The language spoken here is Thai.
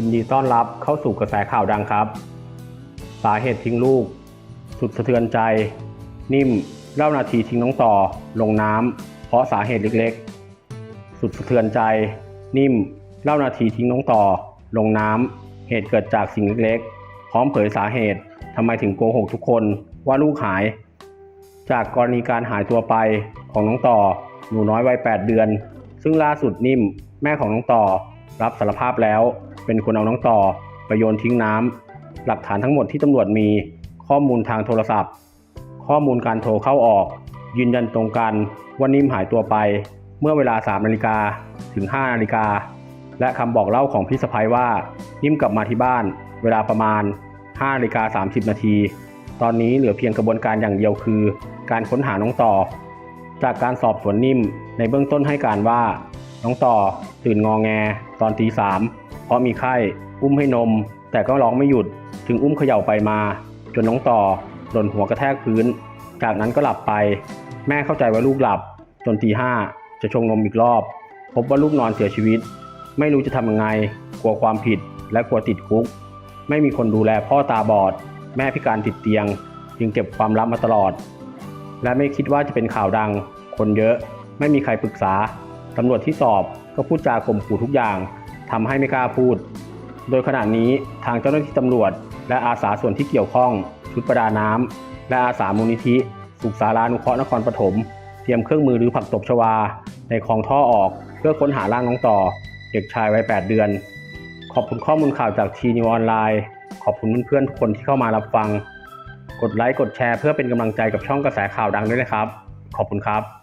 ยินดีต้อนรับเข้าสู่กระแสข่าวดังครับ สาเหตุทิ้งลูก สุดสะเทือนใจ นิ่มเล่านาทีทิ้งน้องต่อ ลงน้ำเพราะสาเหตุเล็กๆ สุดสะเทือนใจ นิ่มเล่านาทีทิ้งน้องต่อ ลงน้ำเหตุเกิดจากสิ่งเล็กๆ พร้อมเผยสาเหตุทำไมถึงโกหกทุกคนว่าลูกหาย จากกรณีการหายตัวไปของน้องต่อหนูน้อยวัย 8 เดือน ซึ่งล่าสุดนิ่มแม่ของน้องต่อรับสารภาพแล้ว เป็นคนเอาน้องต่อไปโยนทิ้งน้ำหลักฐานทั้งหมดที่ตำรวจมี ข้อมูลทางโทรศัพท์ ข้อมูลการโทรเข้าออก ยืนยันตรงกันว่านิ่มหายตัวไป เมื่อเวลา3นาฬิกาถึง5นาฬิกาและคำบอกเล่าของพี่สะพ้ยว่า นิ่มกลับมาที่บ้าน เวลาประมาณ5นาฬิกา30 นาที ตอนนี้เหลือเพียงกระบวนการอย่างเดียวคือ การค้นหาน้องต่อ จากการสอบสวนนิ่มในเบื้องต้นให้การว่า น้องต่อตื่นงอแง ตอนตีสาม เพราะมีไข้ อุ้มให้นม แต่ก็ร้องไม่หยุด ถึงอุ้มเขย่าไปมา จนน้องต่อหล่นหัวกระแทกพื้น จากนั้นก็หลับไป แม่เข้าใจว่าลูกหลับ จนตีห้าจะชงนมอีกรอบ พบว่าลูกนอนเสียชีวิต ไม่รู้จะทำยังไง กลัวความผิดและกลัวติดคุก ไม่มีคนดูแลพ่อตาบอด แม่พิการติดเตียง จึงเก็บความลับมาตลอด และไม่คิดว่าจะเป็นข่าวดัง คนเยอะ ไม่มีใครปรึกษาตำรวจที่สอบก็พูดจาข่มขู่ทุกอย่าง ทำให้ไม่กล้าพูด โดยขณะนี้ทางเจ้าหน้าที่ตำรวจ และอาสาส่วนที่เกี่ยวข้อง ชุดประดาน้ำและอาสามูลนิธิ สุขสารานุเคราะห์นครปฐมเตรียมเครื่องมือหรือผักตบชวา ในคลองท่อออก เพื่อค้นหาร่างน้องต่อ เด็กชายวัย 8 เดือน ขอบคุณข้อมูลข่าวจากทีนิวออนไลน์ขอบคุณเพื่อนๆทุกคนที่เข้ามารับฟัง กดไลค์กดแชร์เพื่อเป็นกำลังใจกับช่องกระแสข่าวดังด้วยนะครับ ขอบคุณครับ